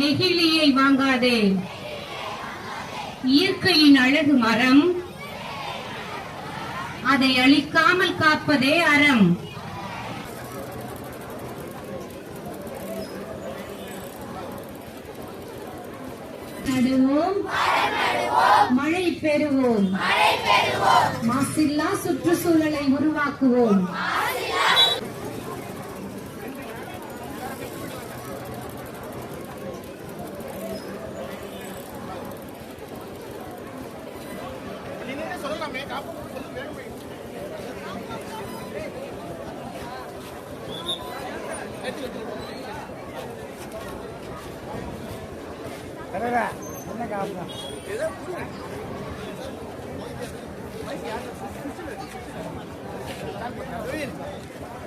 நெகிழியை வாங்காதே. இயற்கையின் அழகு மரம். அதை அழிக்காமல் காப்பதே அறம். நடுவோம். மழை பெறுவோம். மாசில்லா சுற்றுச்சூழலை உருவாக்குவோம். என்ன காரணம் லாஸ்ட் வா